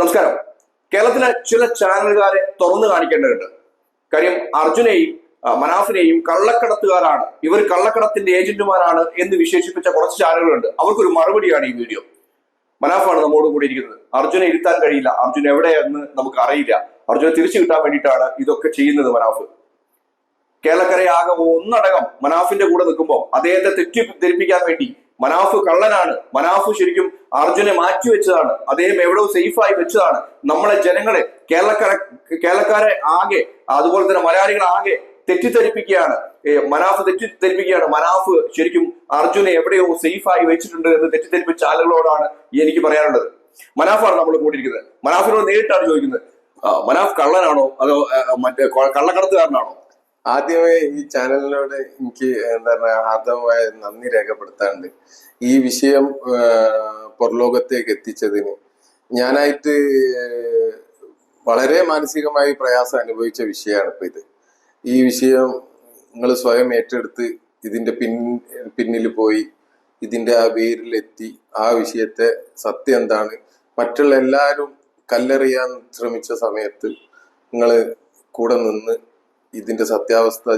നമസ്കാരം. കേരളത്തിലെ ചില ചാനലുകാരെ തുറന്നു കാണിക്കേണ്ടതുണ്ട്. കാര്യം അർജുനെയും മനാഫിനെയും കള്ളക്കടത്തുകാരാണ്. ഇവർ കള്ളക്കടത്തിന്റെ ഏജന്റുമാരാണ് എന്ന് വിശേഷിപ്പിച്ച കുറച്ച് ചാനലുകളുണ്ട്. അവർക്കൊരു മറുപടിയാണ് ഈ വീഡിയോ. മനാഫാണ് നമ്മോട് കൂടി ഇരിക്കുന്നത്. അർജുനെ ഇരുത്താൻ കഴിയില്ല. അർജുൻ എവിടെയെന്ന് നമുക്ക് അറിയില്ല. അർജുനെ തിരിച്ചു കിട്ടാൻ വേണ്ടിയിട്ടാണ് ഇതൊക്കെ ചെയ്യുന്നത് മനാഫ്. കേരളക്കരയാകെ ഒന്നടകം മനാഫിന്റെ കൂടെ നിൽക്കുമ്പോൾ അദ്ദേഹത്തെ തെറ്റിദ്ധരിപ്പിക്കാൻ വേണ്ടി മനാഫ് കള്ളനാണ്. മനാഫ് ശരിക്കും അർജുനെ മാറ്റിവെച്ചതാണ് അദ്ദേഹം എവിടെയോ സേഫായി വെച്ചതാണ്. നമ്മളെ ജനങ്ങളെ കേരളക്കാരെ കേരളക്കാരെ ആകെ അതുപോലെ തന്നെ മലയാളികൾ ആകെ തെറ്റിദ്ധരിപ്പിക്കുകയാണ്. മനാഫ് തെറ്റിദ്ധരിപ്പിക്കുകയാണ്. മനാഫ് ശരിക്കും അർജുനെ എവിടെയോ സേഫായി വെച്ചിട്ടുണ്ട് എന്ന് തെറ്റിദ്ധരിപ്പിച്ച ആളുകളോടാണ് എനിക്ക് പറയാനുള്ളത്. മനാഫാണ് നമ്മൾ കൂടിയിരിക്കുന്നത്. മനാഫിനോട് നേരിട്ടാണ് ചോദിക്കുന്നത്. മനാഫ് കള്ളനാണോ? അതോ മറ്റേ കള്ളക്കടത്തുകാരനാണോ? ആദ്യമേ ഈ ചാനലിനോട് എനിക്ക് എന്താ പറയാ ആർദ്രമായ നന്ദി രേഖപ്പെടുത്താണ്ട് ഈ വിഷയം പുറലോകത്തേക്ക് എത്തിച്ചതിന്. ഞാനായിട്ട് വളരെ മാനസികമായി പ്രയാസം അനുഭവിച്ച വിഷയമാണ് ഇപ്പൊ ഇത്. ഈ വിഷയം നിങ്ങൾ സ്വയം ഏറ്റെടുത്ത് ഇതിന്റെ പിൻ പിന്നിൽ പോയി ഇതിന്റെ ആ വേരിലെത്തി ആ വിഷയത്തെ സത്യം എന്താണ് മറ്റുള്ള എല്ലാവരും കല്ലെറിയാൻ ശ്രമിച്ച സമയത്ത് നിങ്ങൾ കൂടെ നിന്ന് ഇതിന്റെ സത്യാവസ്ഥ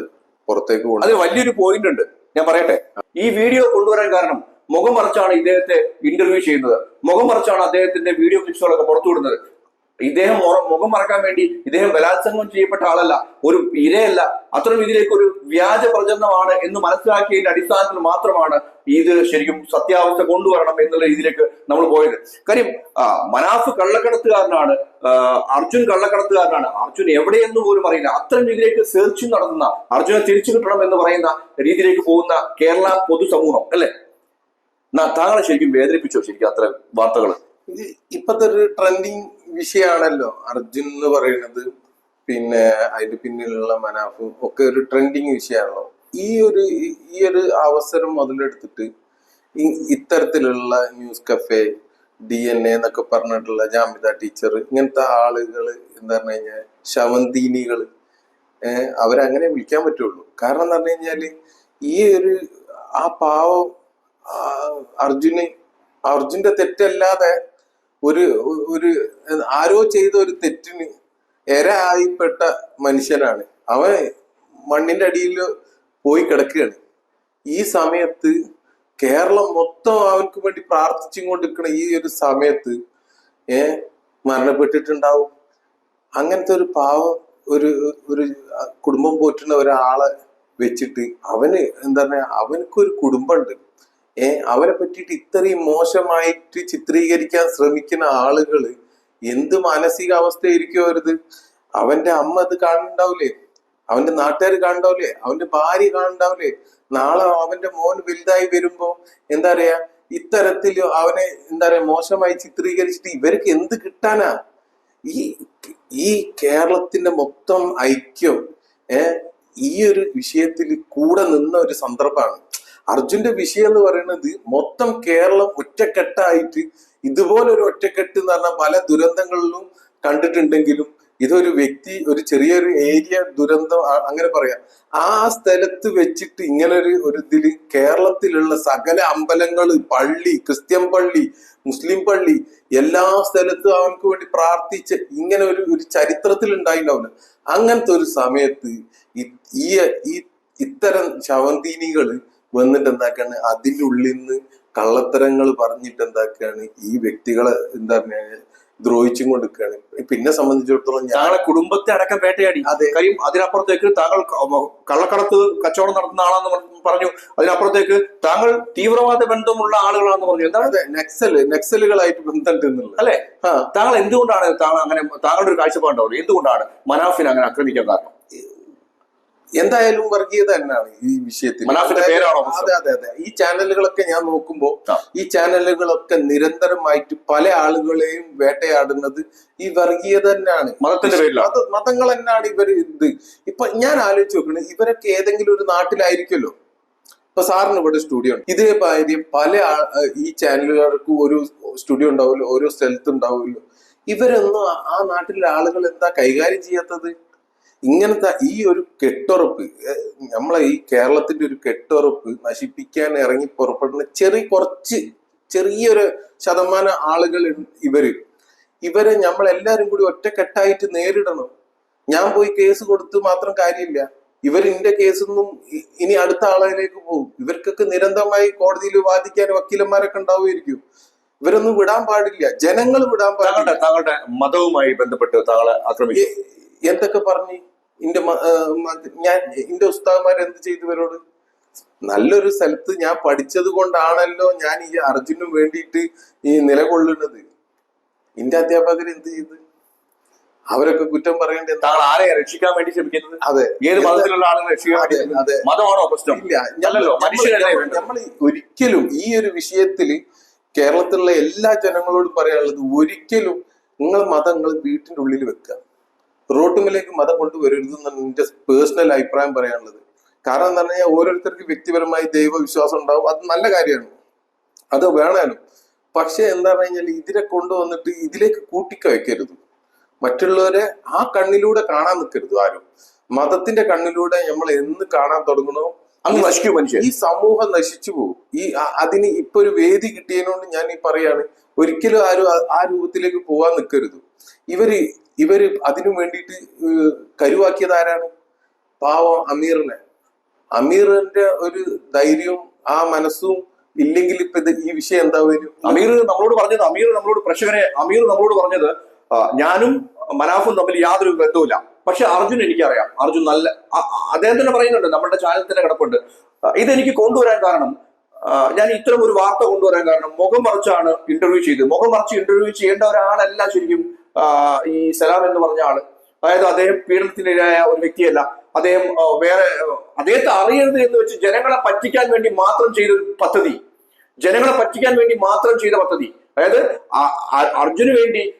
പുറത്തേക്ക് കൊണ്ടു അത് വലിയൊരു പോയിന്റ് ഉണ്ട്. ഞാൻ പറയട്ടെ. ഈ വീഡിയോ കൊണ്ടുവരാൻ കാരണം മുഖം മറച്ചാണ് ഇദ്ദേഹത്തെ ഇന്റർവ്യൂ ചെയ്യുന്നത്. മുഖം മറച്ചാണ് അദ്ദേഹത്തിന്റെ വീഡിയോ ക്ലിപ്സുകളൊക്കെ പുറത്തുവിടുന്നത്. ഇദ്ദേഹം മുഖം മറക്കാൻ വേണ്ടി ഇദ്ദേഹം ബലാത്സംഗം ചെയ്യപ്പെട്ട ആളല്ല. ഒരു ഇരയല്ല. അത്തരം ഇതിലേക്ക് ഒരു വ്യാജ പ്രചരണമാണ് എന്ന് മനസ്സിലാക്കിയതിന്റെ അടിസ്ഥാനത്തിൽ മാത്രമാണ് ഇത് ശരിക്കും സത്യാവസ്ഥ കൊണ്ടുവരണം എന്നുള്ള രീതിയിലേക്ക് നമ്മൾ പോയത്. കാര്യം മനാഫ് കള്ളക്കടത്തുകാരനാണ് അർജുൻ കള്ളക്കടത്തുകാരനാണ്. അർജുൻ എവിടെയെന്ന് പോലും അറിയില്ല. അത്തരം രീതിയിലേക്ക് സെർച്ച് നടത്തുന്ന അർജുനെ തിരിച്ചു കിട്ടണം എന്ന് പറയുന്ന രീതിയിലേക്ക് പോകുന്ന കേരള പൊതുസമൂഹം അല്ലെ? താങ്കളെ ശരിക്കും വേദനിപ്പിച്ചോ? ശരിക്കും അത്തരം വാർത്തകൾ ഇപ്പത്തെ ഒരു ട്രെൻഡിങ് വിഷയമാണല്ലോ അർജുൻ എന്ന് പറയുന്നത് പിന്നെ അതിന്റെ പിന്നിലുള്ള മനാഫും ഒക്കെ ഒരു ട്രെൻഡിങ് വിഷയമാണല്ലോ ഈ ഒരു ഈ- ഒരു അവസരം മുതലെടുത്തിട്ട് ഇത്തരത്തിലുള്ള news cafe D N A എന്നൊക്കെ പറഞ്ഞിട്ടുള്ള ജാമിത ടീച്ചർ ഇങ്ങനത്തെ ആളുകൾ എന്താ പറഞ്ഞു കഴിഞ്ഞാൽ ശവന്തീനികൾ അവരങ്ങനെ വിളിക്കാൻ പറ്റുള്ളൂ. കാരണം എന്ന് പറഞ്ഞു കഴിഞ്ഞാൽ ഈ ഒരു ആ പാവം അർജുന് അർജുന്റെ തെറ്റല്ലാതെ ഒരു ഒരു ആരോ ചെയ്ത ഒരു തെറ്റിന് എര ആയിപ്പെട്ട മനുഷ്യനാണ്. അവൻ മണ്ണിന്റെ അടിയിൽ പോയി കിടക്കുകയാണ്. ഈ സമയത്ത് കേരളം മൊത്തം അവൻക്ക് വേണ്ടി പ്രാർത്ഥിച്ചും കൊണ്ടിരിക്കുന്ന ഈ ഒരു സമയത്ത് ഏ മരണപ്പെട്ടിട്ടുണ്ടാവും. അങ്ങനത്തെ ഒരു പാവം ഒരു ഒരു കുടുംബം പോറ്റുന്ന ഒരാളെ വെച്ചിട്ട് അവന് എന്താ പറയാ അവനക്കൊരു കുടുംബമുണ്ട്. ഏ അവനെ പറ്റിയിട്ട് ഇത്രയും മോശമായിട്ട് ചിത്രീകരിക്കാൻ ശ്രമിക്കുന്ന ആളുകൾ എന്ത് മാനസികാവസ്ഥയായിരിക്കും അവരത് അവന്റെ അമ്മ അത് കാണുന്നുണ്ടാവില്ലേ അവന്റെ നാട്ടുകാർ കാണുണ്ടാവില്ലേ അവന്റെ ഭാര്യ കാണുണ്ടാവില്ലേ നാളെ അവന്റെ മോൻ വലുതായി വരുമ്പോ എന്താ പറയാ ഇത്തരത്തിൽ അവനെ എന്താ പറയാ മോശമായി ചിത്രീകരിച്ചിട്ട് ഇവർക്ക് എന്ത് കിട്ടാനാ? ഈ ഈ കേരളത്തിന്റെ മൊത്തം ഐക്യം ഏ ഈ ഒരു വിഷയത്തിൽ കൂടെ നിന്ന ഒരു സന്ദർഭമാണ്. അർജുന്റെ വിഷയം എന്ന് പറയുന്നത് മൊത്തം കേരളം ഒറ്റക്കെട്ടായിട്ട് ഇതുപോലെ ഒരു ഒറ്റക്കെട്ട് എന്ന് പറഞ്ഞാൽ പല ദുരന്തങ്ങളിലും കണ്ടിട്ടുണ്ടെങ്കിലും ഇതൊരു വ്യക്തി ഒരു ചെറിയൊരു ഏരിയ ദുരന്തം അങ്ങനെ പറയാം. ആ സ്ഥലത്ത് വെച്ചിട്ട് ഇങ്ങനെ ഒരു ഒരു ഇതിൽ കേരളത്തിലുള്ള സകല അമ്പലങ്ങൾ പള്ളി ക്രിസ്ത്യൻ പള്ളി മുസ്ലിം പള്ളി എല്ലാ സ്ഥലത്തും അവനക്ക് വേണ്ടി പ്രാർത്ഥിച്ച് ഇങ്ങനെ ഒരു ഒരു ചരിത്രത്തിൽ ഉണ്ടായിട്ടുണ്ടാവില്ല അങ്ങനത്തെ ഒരു സമയത്ത് ഈ- ഇത്തരം ശവന്തീനികൾ വന്നിട്ട് എന്താക്കാണ് അതിന്റെ ഉള്ളിൽ നിന്ന് കള്ളത്തരങ്ങൾ പറഞ്ഞിട്ട് എന്താക്കാണ് ഈ വ്യക്തികളെ എന്താ ദ്രോഹിച്ചും കൊടുക്കുകയാണ് പിന്നെ സംബന്ധിച്ചിടത്തോളം ഞങ്ങളെ കുടുംബത്തെ അടക്കം വേട്ടയാടി. അതെ. കാര്യം അതിനപ്പുറത്തേക്ക് താങ്കൾ കള്ളക്കടത്ത് കച്ചവടം നടത്തുന്ന ആളാന്ന് പറഞ്ഞു അതിനപ്പുറത്തേക്ക് താങ്കൾ തീവ്രവാദ ബന്ധമുള്ള ആളുകളാണെന്ന് പറഞ്ഞു. എന്താണ്? അതെ നക്സൽ നക്സലുകളായിട്ട് ബന്ധമുണ്ട് എന്നുള്ളത് അല്ലെ? താങ്കൾ എന്തുകൊണ്ടാണ് താങ്കൾ അങ്ങനെ താങ്കളുടെ ഒരു കാഴ്ചപ്പാടുണ്ടാവുള്ളൂ? എന്തുകൊണ്ടാണ് മനാഫിനെ അങ്ങനെ ആക്രമിക്കാൻ കാരണം? എന്തായാലും വർഗീയത തന്നെയാണ് ഈ വിഷയത്തിൽ. അതെ അതെ അതെ. ഈ ചാനലുകളൊക്കെ ഞാൻ നോക്കുമ്പോ ഈ ചാനലുകളൊക്കെ നിരന്തരമായിട്ട് പല ആളുകളെയും വേട്ടയാടുന്നത് ഈ വർഗീയത തന്നെയാണ്. മതങ്ങൾ തന്നെയാണ് ഇവർ ഇത്. ഇപ്പൊ ഞാൻ ആലോചിച്ച് നോക്കണേ ഇവരൊക്കെ ഏതെങ്കിലും ഒരു നാട്ടിലായിരിക്കുമല്ലോ? ഇപ്പൊ സാറിന് ഇവിടെ സ്റ്റുഡിയോ ഉണ്ട്. ഇതേ കാര്യം പല ആ- ഈ ചാനലുകൾക്ക് ഒരു സ്റ്റുഡിയോ ഉണ്ടാവുമല്ലോ ഓരോ സ്ഥലത്ത് ഉണ്ടാവുമല്ലോ. ഇവരൊന്നും ആ നാട്ടിലെ ആളുകൾ എന്താ കൈകാര്യം ചെയ്യാത്തത്? ഇങ്ങനത്തെ ഈ ഒരു കെട്ടുറപ്പ് നമ്മളെ ഈ കേരളത്തിന്റെ ഒരു കെട്ടുറപ്പ് നശിപ്പിക്കാൻ ഇറങ്ങി പുറപ്പെടുന്ന ചെറിയ കുറച്ച് ചെറിയൊരു ശതമാനം ആളുകൾ ഇവർ. ഇവരെ നമ്മൾ എല്ലാരും കൂടി ഒറ്റക്കെട്ടായിട്ട് നേരിടണം. ഞാൻ പോയി കേസ് കൊടുത്ത് മാത്രം കാര്യമില്ല. ഇവർ ഇന്റെ കേസൊന്നും ഇനി അടുത്ത ആളുകളിലേക്ക് പോകും. ഇവർക്കൊക്കെ നിരന്തരമായി കോടതിയിൽ വാദിക്കാൻ വക്കീലന്മാരൊക്കെ ഉണ്ടാവുമായിരിക്കും. ഇവരൊന്നും വിടാൻ പാടില്ല. ജനങ്ങൾ വിടാൻ പാടില്ല. താങ്കളുടെ മതവുമായി ബന്ധപ്പെട്ട് താങ്കളെ ആക്രമിക്കും എന്തൊക്കെ പറഞ്ഞു? മ- ഞാൻ എന്റെ ഉസ്താദ്മാർ എന്ത് ചെയ്തു ഇവരോട്? നല്ലൊരു സ്ഥലത്ത് ഞാൻ പഠിച്ചത് കൊണ്ടാണല്ലോ ഞാൻ ഈ അർജുനും വേണ്ടിയിട്ട് ഈ നിലകൊള്ളുന്നത്. എന്റെ അധ്യാപകർ എന്ത് ചെയ്ത്? അവരൊക്കെ കുറ്റം പറയേണ്ടത് താങ്കൾ ആരെയാ രക്ഷിക്കാൻ വേണ്ടി ശ്രമിക്കുന്നത്? അതെ. ഏത് മതത്തിലുള്ള ആളുകളെ രക്ഷിക്കാൻ വേണ്ടി? മതമാണോ പ്രശ്നം? ഇല്ല? നമ്മൾ ഒരിക്കലും ഈ ഒരു വിഷയത്തിൽ കേരളത്തിലുള്ള എല്ലാ ജനങ്ങളോടും പറയാനുള്ളത് ഒരിക്കലും നിങ്ങൾ മതങ്ങൾ വീട്ടിന്റെ ഉള്ളിൽ വെക്കുക. റോട്ടുമിലേക്ക് മതം കൊണ്ടുവരരുത് എന്നാണ് എന്റെ പേഴ്സണൽ അഭിപ്രായം പറയാനുള്ളത്. കാരണം എന്താ പറഞ്ഞാൽ ഓരോരുത്തർക്ക് വ്യക്തിപരമായി ദൈവവിശ്വാസം ഉണ്ടാവും. അത് നല്ല കാര്യമാണ്. അത് വേണമല്ലോ പക്ഷെ എന്താ പറഞ്ഞു കഴിഞ്ഞാൽ ഇതിനെ കൊണ്ടുവന്നിട്ട് ഇതിലേക്ക് കൂട്ടിക്കയക്കരുത്. മറ്റുള്ളവരെ ആ കണ്ണിലൂടെ കാണാൻ നിൽക്കരുത് ആരും. മതത്തിന്റെ കണ്ണിലൂടെ നമ്മൾ എന്ന് കാണാൻ തുടങ്ങണോ അങ്ങ് നശിക്കും മനുഷ്യൻ. ഈ സമൂഹം നശിച്ചു പോകും. ഈ അതിന് ഇപ്പൊ ഒരു വേദി കിട്ടിയതിനോണ്ട് ഞാൻ ഈ പറയാണ് ഒരിക്കലും ആരും ആ- ആ രൂപത്തിലേക്ക് പോവാൻ നിൽക്കരുത്. ഇവർ ഇവർ അതിനു വേണ്ടിയിട്ട് കരുവാക്കിയത് ആരാണ്? പാവം അമീറിനെ. അമീറിന്റെ ഒരു ധൈര്യവും ആ മനസ്സും ഇല്ലെങ്കിൽ ഇപ്പൊ ഇത് ഈ വിഷയം എന്താ വരും അമീർ നമ്മളോട് പറഞ്ഞത് അമീർ നമ്മളോട് പ്രേക്ഷകരെ അമീർ നമ്മളോട് പറഞ്ഞത് ഞാനും മനാഫും തമ്മിൽ യാതൊരു ബന്ധവുമില്ല. പക്ഷെ അർജുൻ എനിക്കറിയാം. അർജുൻ നല്ല അദ്ദേഹം തന്നെ പറയുന്നുണ്ട് നമ്മുടെ ചാനൽ തന്നെ കിടപ്പുണ്ട്. ഇതെനിക്ക് കൊണ്ടുവരാൻ കാരണം ഞാൻ ഇത്തരം ഒരു വാർത്ത കൊണ്ടുവരാൻ കാരണം മുഖം മറിച്ചാണ് ഇന്റർവ്യൂ ചെയ്ത് മുഖം മറിച്ച് ഇന്റർവ്യൂ ചെയ്യേണ്ട ഒരാളല്ല ശരിക്കും. ഈ സലാം എന്ന് പറഞ്ഞ ആൾ. അതായത് അദ്ദേഹം പീഡനത്തിനിരയായ ഒരു വ്യക്തിയല്ല. അദ്ദേഹം വേറെ അദ്ദേഹത്തെ അറിയരുത് എന്ന് വെച്ച് ജനങ്ങളെ പറ്റിക്കാൻ വേണ്ടി മാത്രം ചെയ്ത പദ്ധതി. ജനങ്ങളെ പറ്റിക്കാൻ വേണ്ടി മാത്രം ചെയ്ത പദ്ധതി. അതായത് അർജുന് വേണ്ടി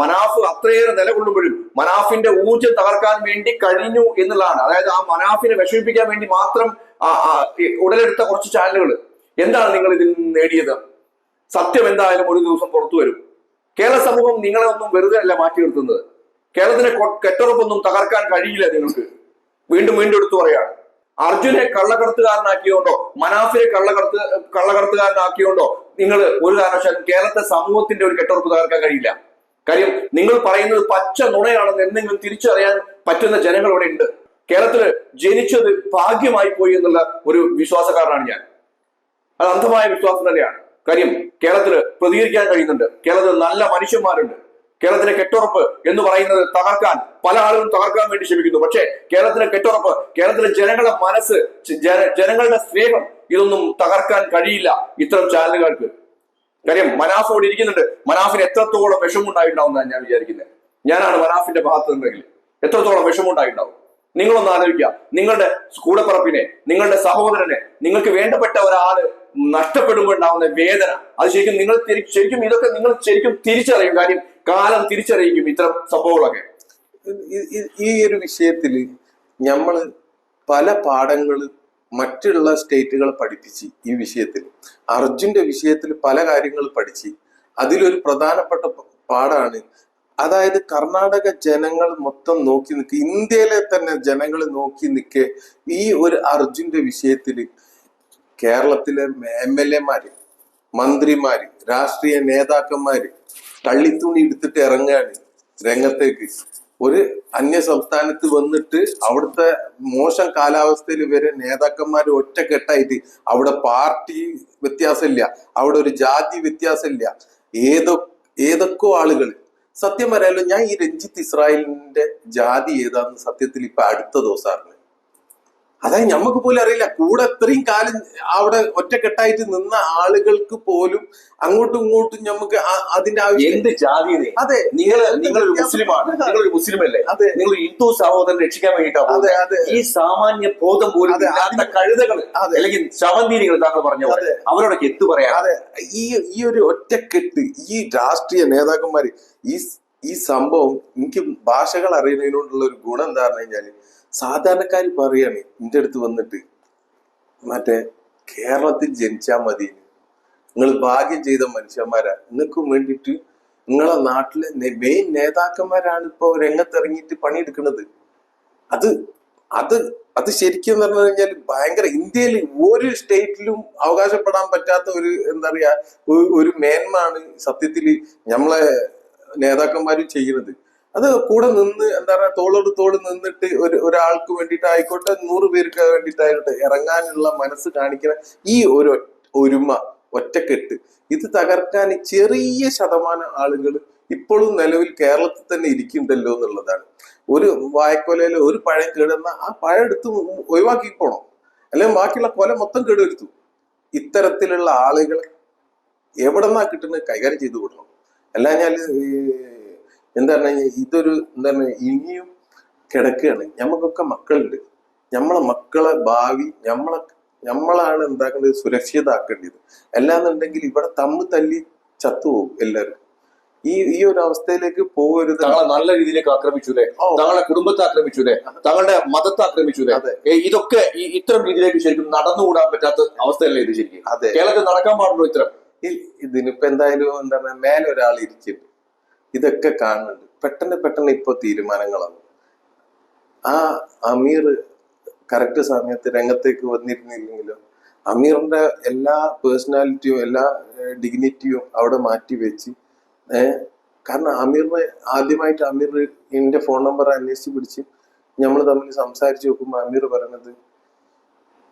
മനാഫ് അത്രയേറെ നിലകൊള്ളുമ്പോഴും മനാഫിന്റെ ഊർജം തകർക്കാൻ വേണ്ടി കഴിഞ്ഞു എന്നുള്ളതാണ്. അതായത് ആ മനാഫിനെ വിഷമിപ്പിക്കാൻ വേണ്ടി മാത്രം ഉടലെടുത്ത കുറച്ച് ചാനലുകൾ എന്താണ് നിങ്ങൾ ഇതിൽ നേടിയത്? സത്യം എന്തായാലും ഒരു ദിവസം പുറത്തു വരും. കേരള സമൂഹം നിങ്ങളെ ഒന്നും വെറുതെ അല്ല മാറ്റി നിർത്തുന്നത്. കേരളത്തിന്റെ കെട്ടുറപ്പൊന്നും തകർക്കാൻ കഴിയില്ല നിങ്ങൾക്ക്. വീണ്ടും വീണ്ടും എടുത്തു പറയാണ്. അർജുനെ കള്ളക്കടത്തുകാരനാക്കിയോണ്ടോ? മനാഫിനെ കള്ളക്കടത്ത് കള്ളക്കടത്തുകാരനാക്കിയോണ്ടോ? നിങ്ങൾ ഒരു കാരണവശാലും കേരളത്തെ സമൂഹത്തിന്റെ ഒരു കെട്ടുറപ്പ് തകർക്കാൻ കഴിയില്ല. കാര്യം നിങ്ങൾ പറയുന്നത് പച്ച നുണയാണെന്ന് എന്തെങ്കിലും തിരിച്ചറിയാൻ പറ്റുന്ന ജനങ്ങൾ ഇവിടെ ഉണ്ട്. കേരളത്തിൽ ജനിച്ചത് ഭാഗ്യമായി പോയി എന്നുള്ള ഒരു വിശ്വാസക്കാരനാണ് ഞാൻ. അത് അന്ധമായ വിശ്വാസം തന്നെയാണ്. കാര്യം കേരളത്തിൽ പ്രതികരിക്കാൻ കഴിയുന്നുണ്ട്. കേരളത്തിൽ നല്ല മനുഷ്യന്മാരുണ്ട്. കേരളത്തിലെ കെട്ടുറപ്പ് എന്ന് പറയുന്നത് തകർക്കാൻ പല ആളുകളും തകർക്കാൻ വേണ്ടി ശ്രമിക്കുന്നു. പക്ഷേ കേരളത്തിലെ കെട്ടുറപ്പ് കേരളത്തിലെ ജനങ്ങളുടെ മനസ്സ് ജനങ്ങളുടെ സ്നേഹം ഇതൊന്നും തകർക്കാൻ കഴിയില്ല ഇത്തരം ചാനലുകൾക്ക് കാര്യം മനാഫ് അവിടെ ഇരിക്കുന്നുണ്ട്. മനാഫിന് എത്രത്തോളം വിഷമുണ്ടായിട്ടുണ്ടാവും ഞാൻ വിചാരിക്കുന്നത് ഞാനാണ് മനാഫിന്റെ ഭാഗത്ത് നിന്നെങ്കിൽ എത്രത്തോളം വിഷമുണ്ടായിട്ടുണ്ടാവും നിങ്ങളൊന്ന് ആലോചിക്കുക. നിങ്ങളുടെ കൂടെപ്പറപ്പിനെ നിങ്ങളുടെ സഹോദരനെ നിങ്ങൾക്ക് വേണ്ടപ്പെട്ട ഒരാൾ നഷ്ടപ്പെടുമ്പോൾ ഉണ്ടാവുന്ന വേദന. അത് ശരിക്കും നിങ്ങൾ ശരിക്കും ഇതൊക്കെ നിങ്ങൾ ശരിക്കും തിരിച്ചറിയും. കാര്യം കാലം തിരിച്ചറിയിക്കും ഇത്തരം സംഭവങ്ങളൊക്കെ. ഈ- ഒരു വിഷയത്തിൽ നമ്മൾ പല പാഠങ്ങൾ മറ്റുള്ള സ്റ്റേറ്റുകൾ പഠിപ്പിച്ച് ഈ വിഷയത്തിൽ അർജുന്റെ വിഷയത്തിൽ പല കാര്യങ്ങൾ പഠിച്ച് അതിലൊരു പ്രധാനപ്പെട്ട പാഠാണ്. അതായത് കർണാടക ജനങ്ങൾ മൊത്തം നോക്കി നിൽക്കുക ഇന്ത്യയിലെ തന്നെ ജനങ്ങൾ നോക്കി നിൽക്കെ ഈ ഒരു അർജുന്റെ വിഷയത്തിൽ കേരളത്തിലെ എം എൽ എമാര് മന്ത്രിമാര് രാഷ്ട്രീയ നേതാക്കന്മാര് കള്ളിത്തുണി എടുത്തിട്ട് ഇറങ്ങുകയാണ് രംഗത്തേക്ക്. ഒരു അന്യ സംസ്ഥാനത്ത് വന്നിട്ട് അവിടുത്തെ മോശം കാലാവസ്ഥയിൽ വരെ നേതാക്കന്മാർ ഒറ്റക്കെട്ടായിട്ട് അവിടെ പാർട്ടി വ്യത്യാസമില്ല അവിടെ ഒരു ജാതി വ്യത്യാസമില്ല. ഏതോ ഏതൊക്കെ ആളുകൾ സത്യം പറയാലോ ഞാൻ ഈ രഞ്ജിത്ത് ഇസ്രായേലിന്റെ ജാതി ഏതാന്ന് സത്യത്തിൽ ഇപ്പൊ അടുത്ത ദിവസം അറിഞ്ഞു അതായത് നമുക്ക് പോലും അറിയില്ല. കൂടെ ഇത്രയും കാലം അവിടെ ഒറ്റക്കെട്ടായിട്ട് നിന്ന ആളുകൾക്ക് പോലും അങ്ങോട്ടും ഇങ്ങോട്ടും നമുക്ക് ആ- അതിന്റെ ആവശ്യം എന്ത് ജാതി അതെ. നിങ്ങൾ നിങ്ങൾ മുസ്ലിമാണ്. നിങ്ങളൊരു മുസ്ലിം അല്ലേ അതെ. നിങ്ങൾ ഹിന്ദു സഹോദരൻ രക്ഷിക്കാൻ വേണ്ടിയിട്ടാണ് അതെ അതെ. ഈ സാമാന്യ ബോധം പോലും അതെ, ഇല്ലാത്ത കഴുതകൾ. അല്ലെങ്കിൽ ശവന്തീനികൾ താങ്കൾ പറഞ്ഞ. അവരോടൊക്കെ എത്തു പറയാം? അതെ. ഈ ഈ ഒരു ഒറ്റക്കെട്ട് ഈ രാഷ്ട്രീയ നേതാക്കന്മാര് ഈ ഈ സംഭവം എനിക്ക് ഭാഷകൾ അറിയുന്നതിനോടുള്ള ഒരു ഗുണം എന്താ പറഞ്ഞു കഴിഞ്ഞാൽ സാധാരണക്കാർ പറയാണ് എന്റെ അടുത്ത് വന്നിട്ട് മറ്റേ കേരളത്തിൽ ജനിച്ചാൽ മതി നിങ്ങൾ ഭാഗ്യം ചെയ്ത മനുഷ്യന്മാരാ. നിങ്ങൾക്കും വേണ്ടിയിട്ട് നിങ്ങളെ നാട്ടിലെ മെയിൻ നേതാക്കന്മാരാണ് ഇപ്പൊ രംഗത്തിറങ്ങിയിട്ട് പണിയെടുക്കുന്നത്. അത് അത് അത് ശരിക്കും പറഞ്ഞു കഴിഞ്ഞാൽ ഭയങ്കര ഇന്ത്യയിൽ ഒരു സ്റ്റേറ്റിലും അവകാശപ്പെടാൻ പറ്റാത്ത ഒരു എന്താ പറയാ ഒരു- മേന്മയാണ് സത്യത്തിൽ നമ്മളെ നേതാക്കന്മാരും ചെയ്യുന്നത്. അത് കൂടെ നിന്ന് എന്താ പറയാ തോളോട് തോൾ നിന്നിട്ട് ഒരു ഒരാൾക്ക് വേണ്ടിയിട്ടായിക്കോട്ടെ നൂറ് പേർക്ക് വേണ്ടിയിട്ടായിക്കോട്ടെ ഇറങ്ങാനുള്ള മനസ്സ് കാണിക്കുന്ന ഈ ഒരു ഒരുമ ഒറ്റക്കെട്ട്. ഇത് തകർക്കാൻ ചെറിയ ശതമാനം ആളുകൾ ഇപ്പോഴും നിലവിൽ കേരളത്തിൽ തന്നെ ഇരിക്കുന്നുണ്ടല്ലോ എന്നുള്ളതാണ്. ഒരു വായക്കൊലയിൽ ഒരു പഴം കേടുന്ന ആ പഴം എടുത്ത് ഒഴിവാക്കി പോണോ. അല്ലെങ്കിൽ ബാക്കിയുള്ള കൊല മൊത്തം കേടുവരുത്തു. ഇത്തരത്തിലുള്ള ആളുകളെ എവിടെന്നാ കിട്ടുന്നത് കൈകാര്യം ചെയ്തു കൊടുക്കണം. അല്ലാഞ്ഞാൽ പറഞ്ഞു എന്താണ് ഇതൊരു എന്താണ് ഇനിയും കിടക്കുകയാണ് ഞമ്മക്കൊക്കെ മക്കളുണ്ട്. നമ്മളെ മക്കളെ ഭാവി നമ്മളെ നമ്മളാണ് എന്താക്കേണ്ടത് സുരക്ഷിതാക്കേണ്ടത് അല്ലാന്നുണ്ടെങ്കിൽ ഇവിടെ തമ്മിൽ തല്ലി ചത്തുപോകും എല്ലാവരും ഈ ഈ ഒരു അവസ്ഥയിലേക്ക് പോകരുത്. തങ്ങളെ നല്ല രീതിയിലേക്ക് ആക്രമിച്ചു. തങ്ങളുടെ കുടുംബത്തെ ആക്രമിച്ചു തങ്ങളുടെ മതത്തെ ആക്രമിച്ചു. ഇതൊക്കെ ഈ ഇത്തരം രീതിയിലേക്ക് ശരിക്കും നടന്നുകൂടാൻ പറ്റാത്ത അവസ്ഥയല്ലേ ഇത് ശരിക്കും? അതെ. കേരളത്തിൽ നടക്കാൻ പാടുള്ളൂ ഇത്തരം? ഇതിനിപ്പോ എന്തായാലും എന്താണ് മേലെ ഒരാൾ ഇരിക്കും ഇതൊക്കെ കാണുന്നുണ്ട്. പെട്ടെന്ന് പെട്ടെന്ന് ഇപ്പോൾ തീരുമാനങ്ങളാണ് ആ അമീർ കറക്റ്റ് സമയത്ത് രംഗത്തേക്ക് വന്നിരുന്നില്ലെങ്കിലും അമീറിന്റെ എല്ലാ പേഴ്സണാലിറ്റിയും എല്ലാ ഡിഗ്നിറ്റിയും അവിടെ മാറ്റി വെച്ച് കാരണം അമീറിനെ ആദ്യമായിട്ട് അമീർ എന്റെ ഫോൺ നമ്പർ അന്വേഷിച്ച് പിടിച്ച് നമ്മൾ തമ്മിൽ സംസാരിച്ച് നോക്കുമ്പോൾ അമീർ പറയണത്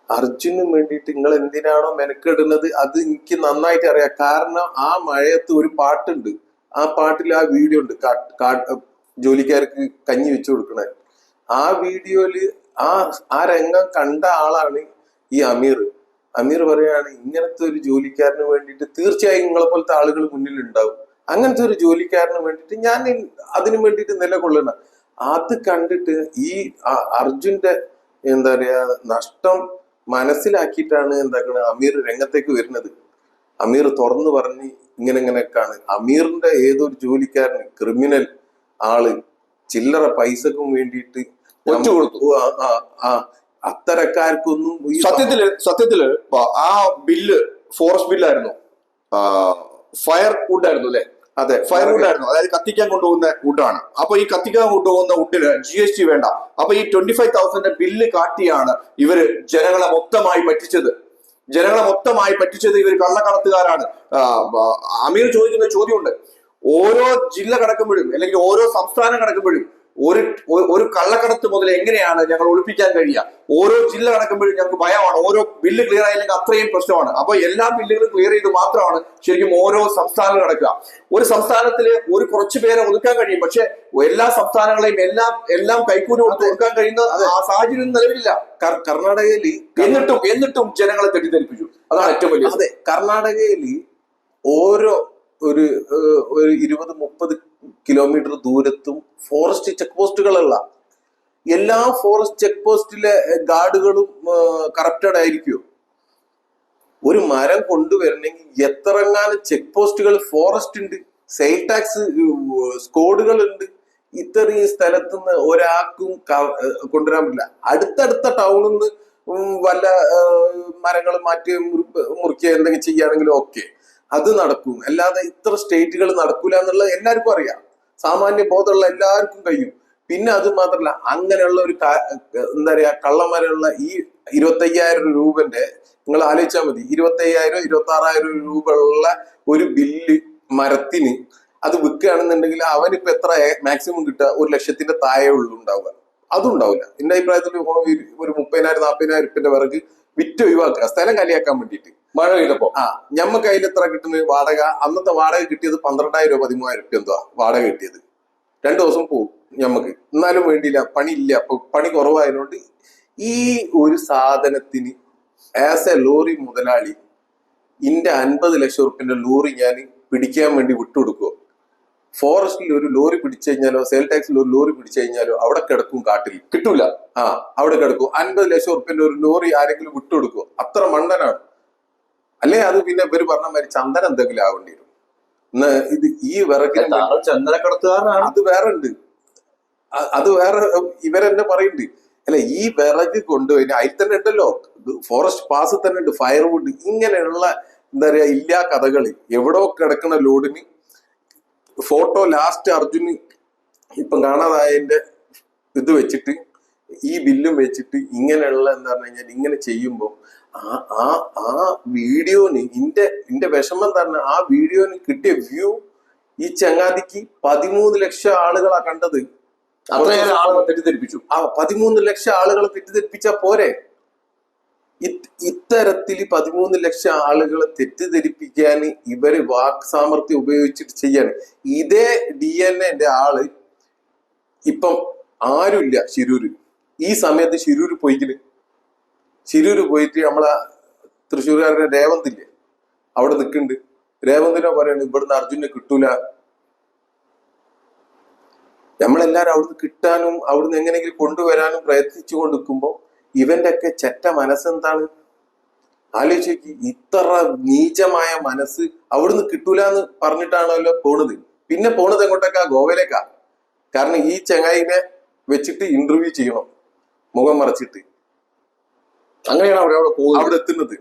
അർജുന് വേണ്ടിയിട്ട് നിങ്ങൾ എന്തിനാണോ മെനക്കെടുന്നത്? അത് എനിക്ക് നന്നായിട്ട് അറിയാം. കാരണം ആ മഴയത്ത് ഒരു പാട്ടുണ്ട്. ആ പാട്ടിൽ ആ വീഡിയോ ഉണ്ട്. ജോലിക്കാർക്ക് കഞ്ഞി വെച്ചു കൊടുക്കണ. ആ വീഡിയോയിൽ ആ ആ രംഗം കണ്ട ആളാണ് ഈ അമീർ. അമീർ പറയാണ് ഇങ്ങനത്തെ ഒരു ജോലിക്കാരന് വേണ്ടിയിട്ട് തീർച്ചയായും നിങ്ങളെ പോലത്തെ ആളുകൾ മുന്നിൽ ഉണ്ടാവും അങ്ങനത്തെ ഒരു ജോലിക്കാരന് വേണ്ടിയിട്ട് ഞാൻ അതിനു വേണ്ടിയിട്ട് നിലകൊള്ളണം അത് കണ്ടിട്ട് ഈ അർജുന്റെ എന്താ പറയാ നഷ്ടം മനസ്സിലാക്കിയിട്ടാണ് എന്താക്കണ അമീർ രംഗത്തേക്ക് വരുന്നത്. അമീർ തുറന്നു പറഞ്ഞ് ഇങ്ങനെ ഇങ്ങനെയൊക്കെയാണ് അമീറിന്റെ ഏതൊരു ജോലിക്കാരന് ക്രിമിനൽ ആൾ ചില്ലറ പൈസക്കും വേണ്ടിയിട്ട് ഒറ്റ കൊടുത്തു. അത്തരക്കാർക്കൊന്നും സത്യത്തിൽ സത്യത്തിൽ ആ ബില്ല് ഫോറസ്റ്റ് ബില്ലായിരുന്നു ഫയർ വുഡ് ആയിരുന്നു അല്ലെ? അതെ ഫയർ വുഡ് ആയിരുന്നു. അതായത് കത്തിക്കാൻ കൊണ്ടുപോകുന്ന വുഡാണ് അപ്പൊ ഈ കത്തിക്കാൻ കൊണ്ടുപോകുന്ന വുഡിന് ജി എസ് ടി വേണ്ട. അപ്പൊ ഈ ട്വന്റി ഫൈവ് തൗസൻഡ് ബില്ല് കാട്ടിയാണ് ഇവർ ജനങ്ങളെ മൊത്തമായി പറ്റിച്ചത്. ജനങ്ങളെ മൊത്തമായി പറ്റിച്ചത് ഇവർ കള്ളക്കടത്തുകാരാണ്. അമീർ ചോദിക്കുന്ന ചോദ്യമുണ്ട്. ഓരോ ജില്ല കടക്കുമ്പോഴും അല്ലെങ്കിൽ ഓരോ സംസ്ഥാനം കടക്കുമ്പോഴും ഒരു ഒരു കള്ളക്കടത്ത് മുതൽ എങ്ങനെയാണ് ഞങ്ങൾ ഒളിപ്പിക്കാൻ കഴിയുക? ഓരോ ജില്ല കടക്കുമ്പോഴും ഞങ്ങൾക്ക് ഭയമാണ്. ഓരോ ബില്ല് ക്ലിയർ ആയില്ലെങ്കിൽ അത്രയും പ്രശ്നമാണ്. അപ്പൊ എല്ലാ ബില്ലുകളും ക്ലിയർ ചെയ്ത് മാത്രമാണ് ശരിക്കും ഓരോ സംസ്ഥാനങ്ങൾ നടക്കുക ഒരു സംസ്ഥാനത്തിൽ ഒരു കുറച്ചു പേരെ ഒതുക്കാൻ കഴിയും. പക്ഷെ എല്ലാ സംസ്ഥാനങ്ങളെയും എല്ലാം എല്ലാം കൈക്കൂലി കൊടുത്ത് ഒതുക്കാൻ കഴിയുന്ന ആ സാഹചര്യം നിലവിലില്ല. കർണാടകയിൽ എന്നിട്ടും എന്നിട്ടും ജനങ്ങളെ തെറ്റിദ്ധരിപ്പിച്ചു. അതാണ് ഏറ്റവും വലിയ അതെ. കർണാടകയിൽ ഓരോ ഒരു ഒരു ഇരുപത് മുപ്പത് കിലോമീറ്റർ ദൂരത്തും ഫോറസ്റ്റ് ചെക്ക് പോസ്റ്റുകളുള്ള എല്ലാ ഫോറസ്റ്റ് ചെക്ക് പോസ്റ്റിലെ ഗാർഡുകളും കറപ്റ്റഡ് ആയിരിക്കുമോ ഒരു മരം കൊണ്ടുവരണമെങ്കിൽ എത്രങ്ങാനും ചെക്ക് പോസ്റ്റുകൾ ഫോറസ്റ്റ് ഉണ്ട് സെയിൽ ടാക്സ് സ്കോഡുകൾ ഉണ്ട് ഇത്രയും സ്ഥലത്തുനിന്ന് ഒരാൾക്കും ക- ഏഹ് കൊണ്ടുവരാൻ പറ്റില്ല. അടുത്തടുത്ത ടൗണിൽ നിന്ന് വല്ല മരങ്ങൾ മാറ്റി മുറി- മുറിക്കുക എന്തെങ്കിലും ചെയ്യുകയാണെങ്കിലും ഓക്കെ അത് നടക്കും. അല്ലാതെ ഇത്ര സ്റ്റേറ്റുകൾ നടക്കൂല എന്നുള്ളത് എല്ലാവർക്കും അറിയാം. സാമാന്യ ബോധമുള്ള എല്ലാവർക്കും കഴിയും. പിന്നെ അത് മാത്രമല്ല അങ്ങനെയുള്ള ഒരു എന്താ പറയാ കള്ളമരമുള്ള ഈ ഇരുപത്തയ്യായിരം രൂപന്റെ നിങ്ങൾ ആലോചിച്ചാൽ മതി ഇരുപത്തയ്യായിരം ഇരുപത്തി ആറായിരം രൂപ ഉള്ള ഒരു ബില്ല് മരത്തിന് അത് വിൽക്കുകയാണെന്നുണ്ടെങ്കിൽ അവനിപ്പോ എത്ര മാക്സിമം കിട്ടുക? ഒരു ലക്ഷത്തിന്റെ താഴെ ഉള്ളു ഉണ്ടാവുക. അതുണ്ടാവില്ല എന്റെ അഭിപ്രായത്തിൽ ഒരു മുപ്പതിനായിരം നാൽപ്പതിനായിരം വിറക് വിറ്റ് ഒഴിവാക്കുക സ്ഥലം കലിയാക്കാൻ വേണ്ടിയിട്ട്. മഴ പെയ്തപ്പോ? ഞമ്മക്ക് അതിൽ എത്ര കിട്ടുന്ന വാടക? അന്നത്തെ വാടക കിട്ടിയത് പന്ത്രണ്ടായിരം രൂപ പതിമൂവായിരം രൂപ എന്തുവാ വാടക കിട്ടിയത്. രണ്ടു ദിവസം പോകും ഞമ്മക്ക്. എന്നാലും വേണ്ടിയില്ല പണിയില്ല. അപ്പൊ പണി കുറവായതുകൊണ്ട് ഈ ഒരു സാധനത്തിന് ആസ് എ ലോറി മുതലാളി ഇന്റെ അൻപത് ലക്ഷം റുപ്യന്റെ ലോറി ഞാൻ പിടിക്കാൻ വേണ്ടി വിട്ടുകൊടുക്കുക ഫോറസ്റ്റിൽ ഒരു ലോറി പിടിച്ചു കഴിഞ്ഞാലോ സെയിൽ ടാക്സിൽ ഒരു ലോറി പിടിച്ചു കഴിഞ്ഞാലോ അവിടെ കിടക്കും കാട്ടിൽ. കിട്ടൂല. ആ അവിടെ കിടക്കും. അൻപത് ലക്ഷം റുപ്യന്റെ ഒരു ലോറി ആരെങ്കിലും വിട്ടുകൊടുക്കുക അത്ര മണ്ടനാണ്. അല്ലേ? അത് പിന്നെ ഇവർ പറഞ്ഞ മാതിരി ചന്ദനം എന്തെങ്കിലും ആവേണ്ടി വരും ഇത് ഈ വിറകിന് താങ്കൾ ചന്ദനക്കടത്തുകാരനാണ്. അത് വേറെ ഉണ്ട് അത് വേറെ ഇവരെന്നെ പറയുന്നുണ്ട്. അല്ലെ ഈ വിറക് കൊണ്ടുപോയി അതിൽ തന്നെ ഉണ്ടല്ലോ ഫോറസ്റ്റ് പാസ് തന്നെ ഉണ്ട് ഫയർവുഡ് ഇങ്ങനെയുള്ള എന്താ പറയാ ഇല്ലാ കഥകൾ. എവിടോ കിടക്കുന്ന ലോഡിന് ഫോട്ടോ ലാസ്റ്റ് അർജുന് ഇപ്പം കാണാതായതിന്റെ ഇത് വെച്ചിട്ട് ഈ ബില്ലും വെച്ചിട്ട് ഇങ്ങനെയുള്ള എന്താ പറഞ്ഞു കഴിഞ്ഞാൽ ഇങ്ങനെ ചെയ്യുമ്പോൾ ആ ആ വീഡിയോന് ഇന്റെ ഇന്റെ വിഷമം തന്നെ ആ വീഡിയോന് കിട്ടിയ വ്യൂ ഈ ചങ്ങാതിക്ക് പതിമൂന്ന് ലക്ഷം ആളുകളാ കണ്ടത്. അത്രയേറെ ആളുകൾ തെറ്റിദ്ധരിപ്പിച്ചു. ആ പതിമൂന്ന് ലക്ഷം ആളുകളെ തെറ്റിദ്ധരിപ്പിച്ചാ പോരെ? ഇത്തരത്തിൽ പതിമൂന്ന് ലക്ഷം ആളുകളെ തെറ്റിദ്ധരിപ്പിക്കാൻ ഇവർ വാക് സാമർഥ്യം ഉപയോഗിച്ചിട്ട് ചെയ്യാണ്. ഇതേ ഡി എൻ എന്റെ ആൾ ഇപ്പം ആരുമില്ല ശിരൂര്. ഈ സമയത്ത് ശിരൂര് പോയിക്കിന് ശിരൂര് പോയിട്ട് നമ്മളെ തൃശ്ശൂർകാരുടെ രേവന്തില്ലേ അവിടെ നിൽക്കുന്നുണ്ട്. രേവന്തിനെ പറയാണ് ഇവിടുന്ന് അർജുനെ കിട്ടൂല. നമ്മളെല്ലാരും അവിടുന്ന് കിട്ടാനും അവിടുന്ന് എങ്ങനെയെങ്കിലും കൊണ്ടുവരാനും പ്രയത്നിച്ചു കൊണ്ടിരിക്കുമ്പോ ഇവന്റെ ഒക്കെ ചെറ്റ മനസ്സെന്താണ്? ആലോചിക്ക് ഇത്ര നീചമായ മനസ്സ് അവിടുന്ന് കിട്ടൂല എന്ന് പറഞ്ഞിട്ടാണല്ലോ പോണത്. പിന്നെ പോണത് എങ്ങോട്ടേക്കാ? ഗോവയിലേക്കാ. കാരണം ഈ ചങ്ങായിനെ വെച്ചിട്ട് ഇന്റർവ്യൂ ചെയ്യണം മുഖം മറച്ചിട്ട്. അങ്ങനെയാണ് അവിടെ അവിടെ പോകുന്നത് അവിടെ എത്തുന്നത്.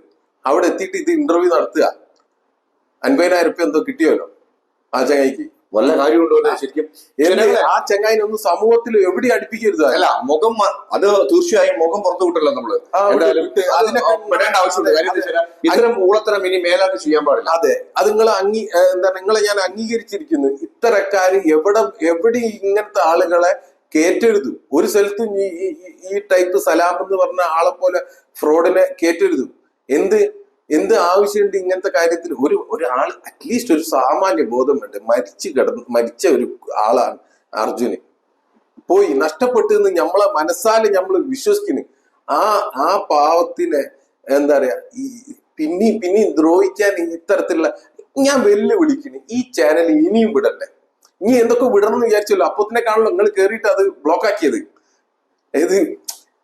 അവിടെ എത്തിയിട്ട് ഇത് ഇന്റർവ്യൂ നടത്തുക. അൻപതിനായിരം റുപ്യ എന്തോ കിട്ടിയല്ലോ ആ ചങ്ങായിക്ക്. വല്ല കാര്യമുണ്ടോ ഉണ്ടോ ശരിക്കും ആ ചങ്ങായിനൊന്നും സമൂഹത്തിൽ എവിടെ അടുപ്പിക്കരുത്. അല്ല മുഖം അത് തീർച്ചയായും മുഖം പുറത്തു വിട്ടല്ലോ നമ്മൾ. പെടേണ്ട ആവശ്യമില്ല. ഇത്തരം ഊളത്തരം ഇനി മേലാട്ട് ചെയ്യാൻ പാടില്ല. അതെ. അത് നിങ്ങൾ അംഗീ എന്താ നിങ്ങളെ ഞാൻ അംഗീകരിച്ചിരിക്കുന്നു. ഇത്തരക്കാര് എവിടെ എവിടെ ഇങ്ങനത്തെ ആളുകളെ കേറ്റരുത്. ഒരു സ്ഥലത്തും ഈ- ഈ ടൈപ്പ് സലാം എന്ന് പറഞ്ഞ ആളെ പോലെ ഫ്രോഡിനെ കേറ്റരുത്. എന്ത് എന്ത് ആവശ്യമുണ്ട് ഇങ്ങനത്തെ കാര്യത്തിൽ ഒരു ഒരാൾ അറ്റ്ലീസ്റ്റ് ഒരു സാമാന്യ ബോധം വേണ്ട? മരിച്ചു കിടന്ന് മരിച്ച ഒരു ആളാണ് അർജുന്. പോയി നഷ്ടപ്പെട്ടു എന്ന് നമ്മളെ മനസ്സാൽ നമ്മൾ വിശ്വസിക്കുന്നു. ആ ആ പാവത്തിനെ എന്താ പറയാ ഈ പിന്നെ പിന്നെയും ദ്രോഹിക്കാൻ ഇത്തരത്തിലുള്ള ഞാൻ വെല്ലുവിളിക്കുന്നു. ഈ ചാനൽ ഇനിയും വിടട്ടെ. ഇനി എന്തൊക്കെ വിടണം എന്ന് വിചാരിച്ചല്ലോ. അപ്പത്തിനെ കാണുമ്പോൾ നിങ്ങൾ കേറിയിട്ട് അത് ബ്ലോക്ക് ആക്കിയത്. ഏത്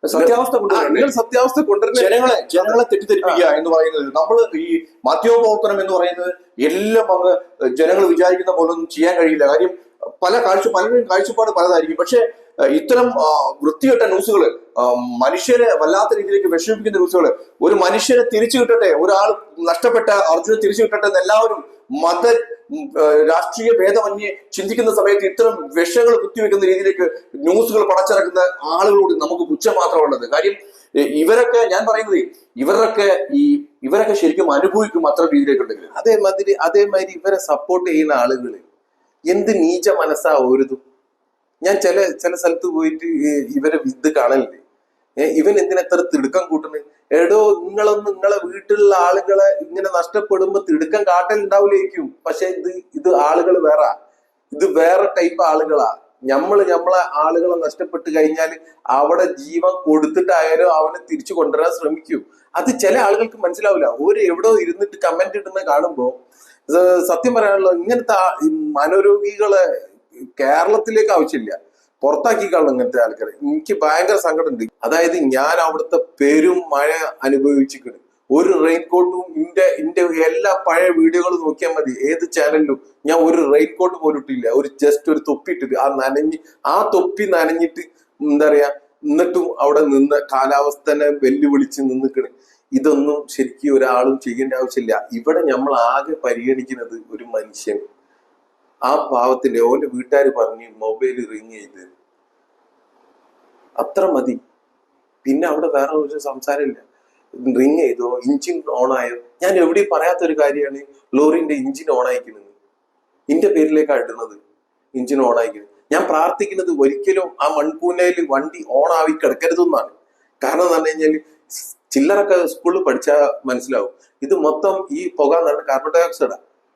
സത്യാവസ്ഥ നിങ്ങൾ സത്യാവസ്ഥ കൊണ്ടുവരുന്ന ജനങ്ങളെ ജനങ്ങളെ തെറ്റിദ്ധരിപ്പിക്കുക എന്ന് പറയുന്നത് നമ്മൾ ഈ മാധ്യമപ്രവർത്തനം എന്ന് പറയുന്നത് എല്ലാം അങ്ങ് ജനങ്ങൾ വിചാരിക്കുന്ന പോലൊന്നും ചെയ്യാൻ കഴിയില്ല. കാര്യം പല കാഴ്ച പലരും കാഴ്ചപ്പാട് പലതായിരിക്കും. പക്ഷെ ഇത്തരം വൃത്തികെട്ട ന്യൂസുകൾ മനുഷ്യരെ വല്ലാത്ത രീതിയിലേക്ക് വിഷമിപ്പിക്കുന്ന ന്യൂസുകൾ ഒരു മനുഷ്യനെ തിരിച്ചു കിട്ടട്ടെ ഒരാൾ നഷ്ടപ്പെട്ട അർജുനെ തിരിച്ചു കിട്ടട്ടെ എന്ന് എല്ലാവരും മത രാഷ്ട്രീയ ഭേദമന്യേ ചിന്തിക്കുന്ന സമയത്ത് ഇത്തരം വിഷങ്ങൾ കുത്തിവെക്കുന്ന രീതിയിലേക്ക് ന്യൂസുകൾ പടച്ചിറക്കുന്ന ആളുകളോട് നമുക്ക് പുച്ഛം മാത്രമുള്ളത് കാര്യം ഇവരൊക്കെ ഞാൻ പറയുന്നത് ഇവരൊക്കെ ഈ ഇവരൊക്കെ ശരിക്കും അനുഭവിക്കും അത്ര രീതിയിലേക്കുണ്ടെങ്കിൽ അതേമാതിരി അതേമാതിരി ഇവരെ സപ്പോർട്ട് ചെയ്യുന്ന ആളുകൾ എന്ത് നീച മനസ്സാ ഓരുതും. ഞാൻ ചില ചില സ്ഥലത്ത് പോയിട്ട് ഇവരെ ഇത് കാണലില്ലേ? ഇവൻ എന്തിനത്ര തിടുക്കം കൂട്ടുന്നത് എടോ നിങ്ങളൊന്നും നിങ്ങളെ വീട്ടിലുള്ള ആളുകളെ ഇങ്ങനെ നഷ്ടപ്പെടുമ്പോ തിടുക്കം കാട്ടലുണ്ടാവില്ലേക്കും പക്ഷെ ഇത് ഇത് ആളുകൾ വേറെ. ഇത് വേറെ ടൈപ്പ് ആളുകളാ. നമ്മൾ നമ്മളെ ആളുകളെ നഷ്ടപ്പെട്ട് കഴിഞ്ഞാൽ അവിടെ ജീവൻ കൊടുത്തിട്ടായാലും അവനെ തിരിച്ചു കൊണ്ടുവരാൻ ശ്രമിക്കും. അത് ചില ആളുകൾക്ക് മനസ്സിലാവില്ല ഒരു എവിടെ ഇരുന്നിട്ട് കമന്റ് ഇടുന്ന കാണുമ്പോ ഇത് സത്യം പറയാനുള്ളത് ഇങ്ങനത്തെ മനോരോഗികളെ കേരളത്തിലേക്ക് ആവശ്യമില്ല. പുറത്താക്കി കാണും ഇങ്ങനത്തെ ആൾക്കാരെ. എനിക്ക് ഭയങ്കര സങ്കടമുണ്ട്. അതായത് ഞാൻ അവിടുത്തെ പെരും മഴ അനുഭവിച്ചിട്ടുണ്ട്. ഒരു റെയിൻകോട്ടും ഇന്റെ ഇന്റെ എല്ലാ പഴയ വീഡിയോകളും നോക്കിയാൽ മതി. ഏത് ചാനലിലും ഞാൻ ഒരു റെയിൻകോട്ട് പോലും ഇട്ടില്ല. ഒരു ജസ്റ്റ് ഒരു തൊപ്പി ഇട്ടിട്ട് ആ നനഞ്ഞ് ആ തൊപ്പി നനഞ്ഞിട്ട് എന്താ പറയാ എന്നിട്ടും അവിടെ നിന്ന് കാലാവസ്ഥനെ വെല്ലുവിളിച്ച് നിന്നിക്കണ്. ഇതൊന്നും ശരിക്കും ഒരാളും ചെയ്യേണ്ട ആവശ്യമില്ല. ഇവിടെ നമ്മൾ ആകെ പരിഗണിക്കുന്നത് ഒരു മനുഷ്യൻ. ആ പാവത്തിന്റെ ഓന്റെ വീട്ടുകാർ പറഞ്ഞ് മൊബൈൽ റിങ് ചെയ്ത്. അത്ര മതി. പിന്നെ അവിടെ വേറെ ഒരു സംസാരമില്ല റിങ് ചെയ്തോ ഇഞ്ചിൻ ഓൺ ആയോ? ഞാൻ എവിടെയും പറയാത്ത ഒരു കാര്യമാണ് ലോറിന്റെ ഇഞ്ചിൻ ഓൺ ആയിക്കുന്നത്. ഇന്റെ പേരിലേക്കാണ് ഇടുന്നത്. ഇഞ്ചിൻ ഓൺ ആയിക്കുന്നത്. ഞാൻ പ്രാർത്ഥിക്കുന്നത് ഒരിക്കലും ആ മൺകൂനയിൽ വണ്ടി ഓൺ ആവി കിടക്കരുതെന്നാണ്. കാരണം എന്ന് പറഞ്ഞു കഴിഞ്ഞാൽ ചില്ലറൊക്കെ സ്കൂളിൽ പഠിച്ചാൽ മനസ്സിലാവും. ഇത് മൊത്തം ഈ പുക എന്ന് പറഞ്ഞാൽ കാർബൺ ഡൈ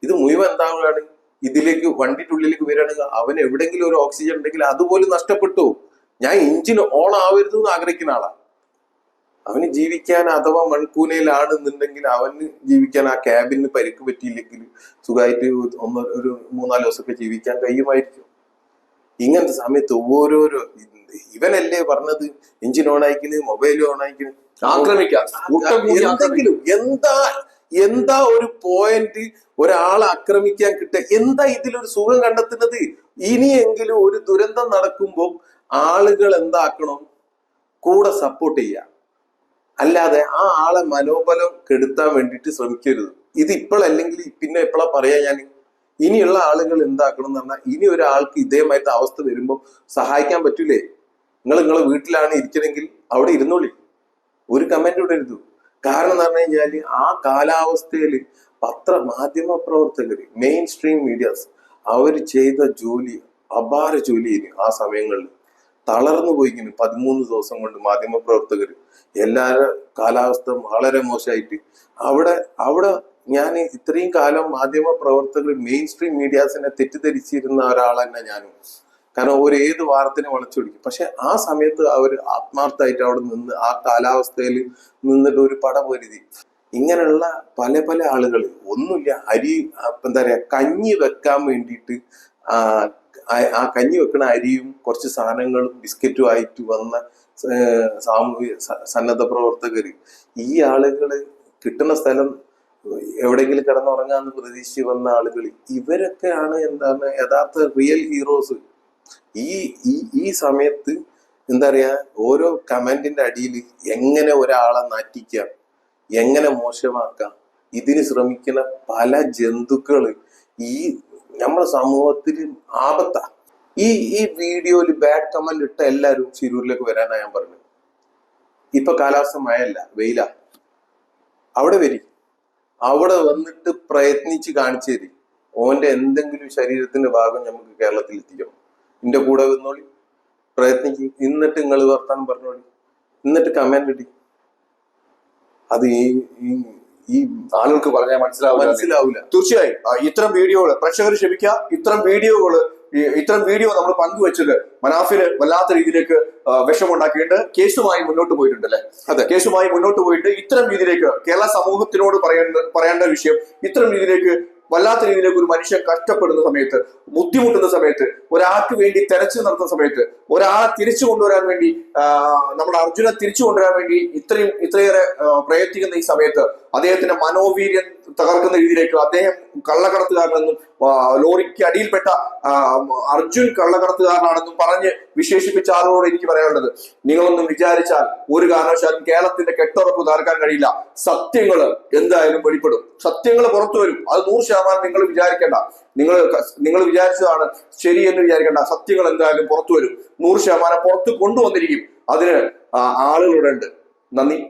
ഇത് മുഴുവൻ എന്താവുകയാണ്? ഇതിലേക്ക് വണ്ടിയുടെ ഉള്ളിലേക്ക് വരികയാണെങ്കിൽ അവൻ എവിടെയെങ്കിലും ഒരു ഓക്സിജൻ ഉണ്ടെങ്കിൽ അതുപോലും നഷ്ടപ്പെട്ടു. ഞാൻ എഞ്ചിൻ ഓൺ ആവരുത് എന്ന് ആഗ്രഹിക്കുന്ന ആളാണ് അവന് ജീവിക്കാൻ അഥവാ മൺകൂനയിലാണെന്നുണ്ടെങ്കിൽ അവന് ജീവിക്കാൻ ആ ക്യാബിന് പരിക്ക് പറ്റിയില്ലെങ്കിൽ സുഖമായിട്ട് ഒന്ന് ഒരു മൂന്നാൽ ദിവസമൊക്കെ ജീവിക്കാൻ കഴിയുമായിരിക്കും. ഇങ്ങനത്തെ സമയത്ത് ഓരോരോ ഇവനല്ലേ പറഞ്ഞത്? എഞ്ചിൻ ഓൺ ആയിക്കണ് മൊബൈൽ ഓൺ ആയിക്കണ്. ആക്രമിക്കാം. എന്തെങ്കിലും എന്താ എന്താ ഒരു പോയിന്റ് ഒരാളെ ആക്രമിക്കാൻ കിട്ടുക? എന്താ ഇതിലൊരു സുഖം കണ്ടെത്തുന്നത്? ഇനിയെങ്കിലും ഒരു ദുരന്തം നടക്കുമ്പോൾ ആളുകൾ എന്താക്കണം? കൂടെ സപ്പോർട്ട് ചെയ്യുക. അല്ലാതെ ആ ആളെ മനോബലം കെടുത്താൻ വേണ്ടിയിട്ട് ശ്രമിക്കരുത്. ഇത് ഇപ്പോഴല്ലെങ്കിൽ പിന്നെ എപ്പോഴാ പറയാ ഞാൻ ഇനിയുള്ള ആളുകൾ എന്താക്കണം എന്ന് പറഞ്ഞാൽ ഇനി ഒരാൾക്ക് ഇതേമായിട്ട് അവസ്ഥ വരുമ്പോൾ സഹായിക്കാൻ പറ്റൂലേ? നിങ്ങൾ നിങ്ങളെ വീട്ടിലാണ് ഇരിക്കണമെങ്കിൽ അവിടെ ഇരുന്നോളി. ഒരു കമന്റ് ഇടരുത്. കാരണം എന്ന് പറഞ്ഞു കഴിഞ്ഞാൽ ആ കാലാവസ്ഥയിൽ പത്ര മാധ്യമ പ്രവർത്തകര് മെയിൻ സ്ട്രീം മീഡിയാസ് അവർ ചെയ്ത ജോലി അപാര ജോലിയായിരുന്നു ആ സമയങ്ങളിൽ. തളർന്നു പോയിക്കുന്നു പതിമൂന്ന് ദിവസം കൊണ്ട് മാധ്യമ പ്രവർത്തകർ എല്ലാവരുടെ കാലാവസ്ഥ വളരെ മോശമായിട്ട്. അവിടെ അവിടെ ഞാൻ ഇത്രയും കാലം മാധ്യമ പ്രവർത്തകർ മെയിൻ സ്ട്രീം മീഡിയാസിനെ തെറ്റിദ്ധരിച്ചിരുന്ന ഒരാൾ തന്നെ ഞാനും. കാരണം ഒരു ഏത് വാർത്തനെ വളച്ചു പിടിക്കും. പക്ഷെ ആ സമയത്ത് അവർ ആത്മാർത്ഥമായിട്ട് അവിടെ നിന്ന് ആ കാലാവസ്ഥയിൽ നിന്നിട്ട് ഒരു പട പൊരുതി ഇങ്ങനെയുള്ള പല പല ആളുകൾ ഒന്നുമില്ല അരി എന്താ പറയാ കഞ്ഞി വെക്കാൻ വേണ്ടിയിട്ട് ആ കഞ്ഞി വെക്കുന്ന അരിയും കുറച്ച് സാധനങ്ങളും ബിസ്ക്കറ്റും ആയിട്ട് വന്ന സാമൂഹ്യ സന്നദ്ധ പ്രവർത്തകർ ഈ ആളുകൾ കിട്ടുന്ന സ്ഥലം എവിടെയെങ്കിലും കിടന്നുറങ്ങാന്ന് പ്രതീക്ഷിച്ച് വന്ന ആളുകൾ ഇവരൊക്കെയാണ് എന്താണ് യഥാർത്ഥ റിയൽ ഹീറോസ്. ഈ ഈ ഈ സമയത്ത് എന്താ പറയാ ഓരോ കമന്റിന്റെ അടിയിൽ എങ്ങനെ ഒരാളെ നാറ്റിക്കാം എങ്ങനെ മോശമാക്കാം ഇതിന് ശ്രമിക്കുന്ന പല ജന്തുക്കൾ ഈ നമ്മുടെ സമൂഹത്തിൽ ആപത്താ. ഈ ഈ വീഡിയോയിൽ ബാഡ് കമന്റ് ഇട്ട എല്ലാവരും ശിരൂരിലേക്ക് വരാനാ ഞാൻ പറഞ്ഞത്. ഇപ്പൊ കാലാവസ്ഥ മഴയല്ല വെയില. അവിടെ വരി. അവിടെ വന്നിട്ട് പ്രയത്നിച്ച് കാണിച്ചു തരി ഓന്റെ എന്തെങ്കിലും ശരീരത്തിന്റെ ഭാഗം നമുക്ക് കേരളത്തിൽ എത്തിക്കണം എന്റെ കൂടെ വന്നോളി പ്രയത്നിക്ക്. എന്നിട്ട് നിങ്ങൾ വർത്താനം പറഞ്ഞോളി. എന്നിട്ട് കമന്റ് ഇടി. അത് ഈ ഈ- ആളുകൾക്ക് പറഞ്ഞാൽ മനസ്സിലാവില്ല. മനസ്സിലാവൂല തീർച്ചയായും. ഇത്തരം വീഡിയോകൾ പ്രേക്ഷകർ ക്ഷമിക്കുക ഇത്തരം വീഡിയോകൾ ഇത്തരം വീഡിയോ നമ്മൾ പങ്കുവെച്ചത് മനാഫിന് വല്ലാത്ത രീതിയിലേക്ക് വിഷമുണ്ടാക്കിയിട്ട് കേസുമായി മുന്നോട്ട് പോയിട്ടുണ്ട് അല്ലെ? അതെ. കേസുമായി മുന്നോട്ട് പോയിട്ട് ഇത്തരം രീതിയിലേക്ക് കേരള സമൂഹത്തിനോട് പറയേണ്ട പറയേണ്ട വിഷയം ഇത്തരം രീതിയിലേക്ക് വല്ലാത്ത രീതിയിലേക്ക് ഒരു മനുഷ്യൻ കഷ്ടപ്പെടുന്ന സമയത്ത് ബുദ്ധിമുട്ടുന്ന സമയത്ത് ഒരാൾക്ക് വേണ്ടി തെരച്ചിൽ നടത്തുന്ന സമയത്ത് ഒരാളെ തിരിച്ചു കൊണ്ടുവരാൻ വേണ്ടി നമ്മുടെ അർജുനെ തിരിച്ചു കൊണ്ടുവരാൻ വേണ്ടി ഇത്രയും ഇത്രയേറെ പ്രയത്നിക്കുന്ന ഈ സമയത്ത് അദ്ദേഹത്തിന്റെ മനോവീര്യം തകർക്കുന്ന രീതിയിലേക്ക് അദ്ദേഹം കള്ളക്കടത്തുകാരനെന്നും ലോറിക്ക് അടിയിൽപ്പെട്ട അർജുൻ കള്ളക്കടത്തുകാരനാണെന്നും പറഞ്ഞ് വിശേഷിപ്പിച്ച ആളോട് എനിക്ക് പറയാനുള്ളത്. നിങ്ങളൊന്നും വിചാരിച്ചാൽ ഒരു കാരണവശാലും കേരളത്തിന്റെ കെട്ടുറപ്പ് തകർക്കാൻ കഴിയില്ല. സത്യങ്ങൾ എന്തായാലും വെളിപ്പെടും. സത്യങ്ങൾ പുറത്തു വരും. അത് നൂറ് ശതമാനം നിങ്ങൾ വിചാരിക്കേണ്ട. നിങ്ങൾ നിങ്ങൾ വിചാരിച്ചതാണ് ശരി എന്ന് വിചാരിക്കേണ്ട. സത്യങ്ങൾ എന്തായാലും പുറത്തു വരും. നൂറ് ശതമാനം പുറത്ത് കൊണ്ടുവന്നിരിക്കും. അതിന് ആളുകളുടെ ഉണ്ട്. നന്ദി.